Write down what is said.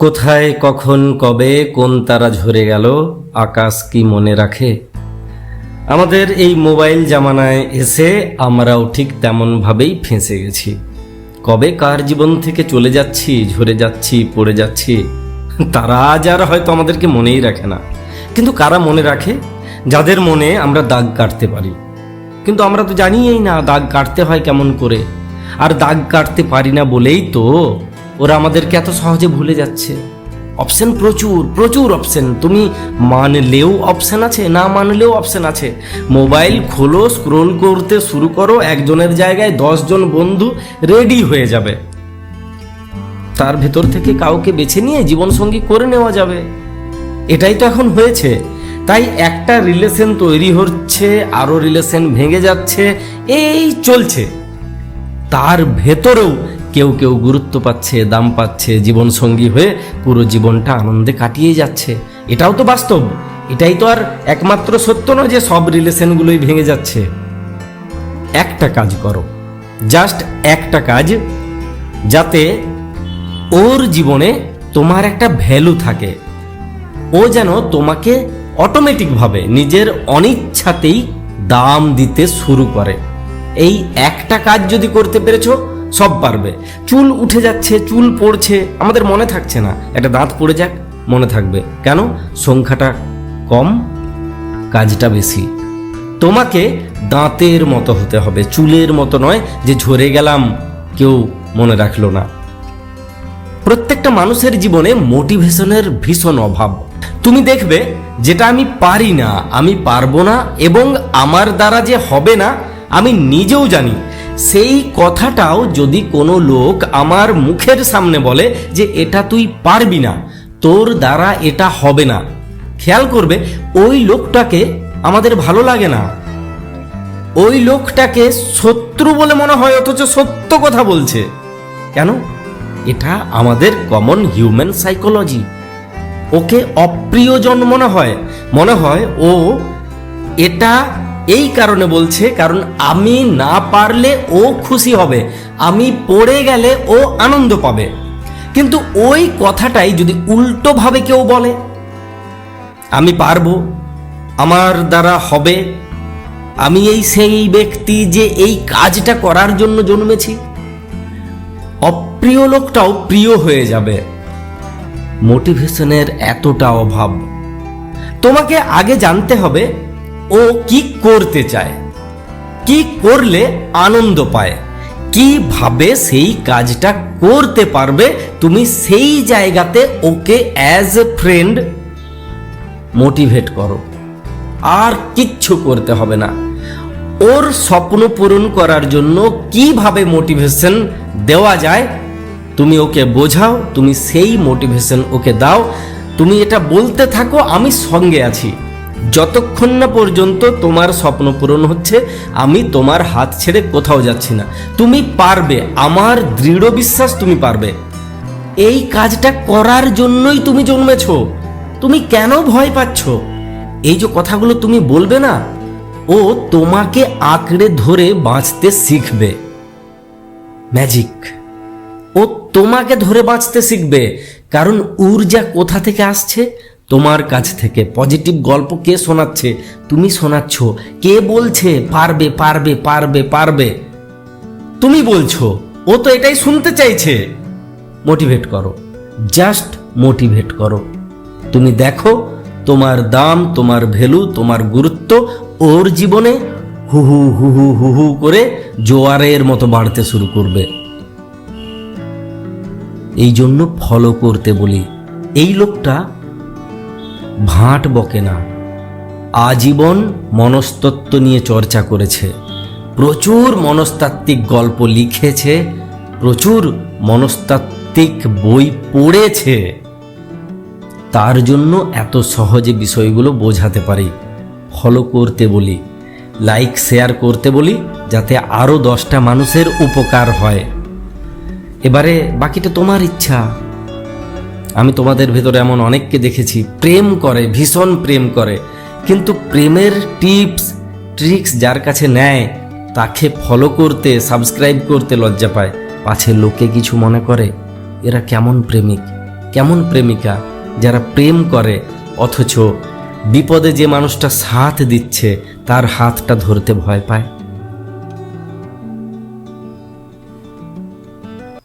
কোথায়, কখন, কবে, কোন তারা ঝরে গেল, আকাশ কি মনে রাখে? আমাদের এই মোবাইল জামানায় এসে আমরাও ঠিক তেমনভাবেই ফেঁসে গেছি। কবে কার জীবন থেকে চলে যাচ্ছি, ঝরে যাচ্ছি, পড়ে যাচ্ছি, তারা আর হয়তো আমাদেরকে মনেই রাখে না। কিন্তু কারা মনে রাখে? যাদের মনে আমরা দাগ কাটতে পারি। কিন্তু আমরা তো জানিই না, দাগ কাটতে হয় কেমন করে? আর দাগ কাটতে পারি না বলেই তো ওরা আমাদেরকে এত সহজে ভুলে যাচ্ছে। অপশন প্রচুর প্রচুর অপশন তুমি মানলেও অপশন আছে, না মানলেও অপশন আছে। মোবাইল খোলো স্ক্রোল করতে শুরু করো, একজনের জায়গায় দশজন বন্ধু রেডি হয়ে যাবে। তার ভেতর থেকে কাউকে বেছে নিয়ে জীবনসঙ্গী করে নেওয়া যাবে। এটাই তো এখন হয়েছে। তাই একটা রিলেশন তৈরি হচ্ছে আরও রিলেশন ভেঙে যাচ্ছে, এই চলছে। তার ভেতরেও কেউ কেউ গুরুত্ব পাচ্ছে, দাম পাচ্ছে, জীবনসঙ্গী হয়ে পুরো জীবনটা আনন্দে কাটিয়ে যাচ্ছে। এটাও তো বাস্তব। এটাই তো আর একমাত্র সত্য নয় যে সব রিলেশনগুলোই ভেঙে যাচ্ছে। একটা কাজ করো। জাস্ট একটা কাজ, যাতে ওর জীবনে তোমার একটা ভ্যালু থাকে। ও যেন তোমাকে অটোমেটিকভাবে নিজের অনিচ্ছাতেই দাম দিতে শুরু করে। এই একটা কাজ যদি করতে পেরেছ সব পারবে। চুল উঠে যাচ্ছে, চুল পড়ছে, আমাদের মনে থাকছে না। একটা দাঁত পড়ে যাক, মনে থাকবে। কেন? সংখ্যাটা কম, কাজটা বেশি। তোমাকে দাঁতের মতো হতে হবে, চুলের মতো নয় যে ঝরে গেলাম, কেউ মনে রাখল না। প্রত্যেকটা মানুষের জীবনে মোটিভেশনের ভীষণ অভাব। তুমি দেখবে, যেটা আমি পারি না, আমি পারব না, এবং আমার দ্বারা যে হবে না, আমি নিজেও জানি সেই কথাটাও যদি কোনো লোক আমার মুখের সামনে বলে যে এটা তুই পারবি না, তোর দ্বারা এটা হবে না। খেয়াল করবে, ওই লোকটাকে আমাদের ভালো লাগে না। ওই লোকটাকে শত্রু বলে মনে হয়, অথচ সত্য কথা বলছে। কেন? এটা আমাদের কমন হিউম্যান সাইকোলজি ওকে অপ্রিয়জন মনে হয়। মনে হয় ও এটা এই কারণে বলছে, কারণ আমি না পারলে ও খুশি হবে, আমি পড়ে গেলে ও আনন্দ পাবে। কিন্তু ওই কথাটাই যদি উল্টোভাবে কেউ বলে, আমি পারব, আমার দ্বারা হবে, আমি এই সেই ব্যক্তি যে এই কাজটা করার জন্য জন্মেছি, অপ্রিয় লোকটাও প্রিয় হয়ে যাবে। মোটিভেশনের এতটা অভাব। তোমাকে আগে জানতে হবে ও কি করতে চায়? কি করলে আনন্দ পায়? কীভাবে সেই কাজটা করতে পারবে? তুমি সেই জায়গাতে ওকে অ্যাজ এ ফ্রেন্ড মোটিভেট করো। আর কিচ্ছু করতে হবে না। ওর স্বপ্ন পূরণ করার জন্য কীভাবে মোটিভেশন দেওয়া যায়, তুমি ওকে বোঝাও, তুমি সেই মোটিভেশন ওকে দাও। তুমি এটা বলতে থাকো, আমি সঙ্গে আছি। যতক্ষণ না পর্যন্ত তোমার স্বপ্ন পূরণ হচ্ছে, আমি তোমার হাত ছেড়ে কোথাও যাচ্ছি না। তুমি পারবে, আমার দৃঢ় বিশ্বাস তুমি পারবে। এই কাজটা করার জন্যই তুমি জন্মেছ। তুমি কেন ভয় পাচ্ছ? এই যে কথাগুলো তুমি বলবে না, ও তোমাকে আঁকড়ে ধরে বাঁচতে শিখবে। ম্যাজিক। ও তোমাকে ধরে বাঁচতে শিখবে, কারণ ঊর্জা কোথা থেকে আসছে? তোমার কাছ থেকে পজিটিভ গল্প কে শোনাচ্ছে? তুমি শোনাচ্ছ, কে বলছে, পারবে পারবে পারবে পারবে? তুমি বলছো, ও তো এটাই শুনতে চাইছে। মোটিভেট করো জাস্ট মোটিভেট করো। তুমি দেখো, তোমার দাম, তোমার ভ্যালু, তোমার গুরুত্ব, ওর জীবনে হুহু হুহু হুহু করে জোয়ারের মতো বাড়তে শুরু করবে। এই জন্য ফলো করতে বলি। এই লোকটা ভাঁট বকে না। আজীবন মনস্তত্ত্ব নিয়ে চর্চা করেছে। প্রচুর মনস্তাত্ত্বিক গল্প লিখেছে। প্রচুর মনস্তাত্ত্বিক বই পড়েছে। তার জন্য এত সহজে বিষয়গুলো বোঝাতে পারি। ফলো করতে বলি লাইক শেয়ার করতে বলি, যাতে আরও দশটা মানুষের উপকার হয়। এবারে বাকিটা তোমার ইচ্ছা। আমি তোমাদের ভেতরে এমন অনেককে দেখেছি, প্রেম করে, ভীষণ প্রেম করে। কিন্তু প্রেমের টিপস, ট্রিক্স যার কাছে নেয়, তাকে ফলো করতে সাবস্ক্রাইব করতে লজ্জা পায়। পাছে লোকে কিছু মনে করে? এরা কেমন প্রেমিক? কেমন প্রেমিকা? যারা প্রেম করে, অথচ বিপদে যে মানুষটা সাথ দিচ্ছে, তার হাতটা ধরতে ভয় পায়।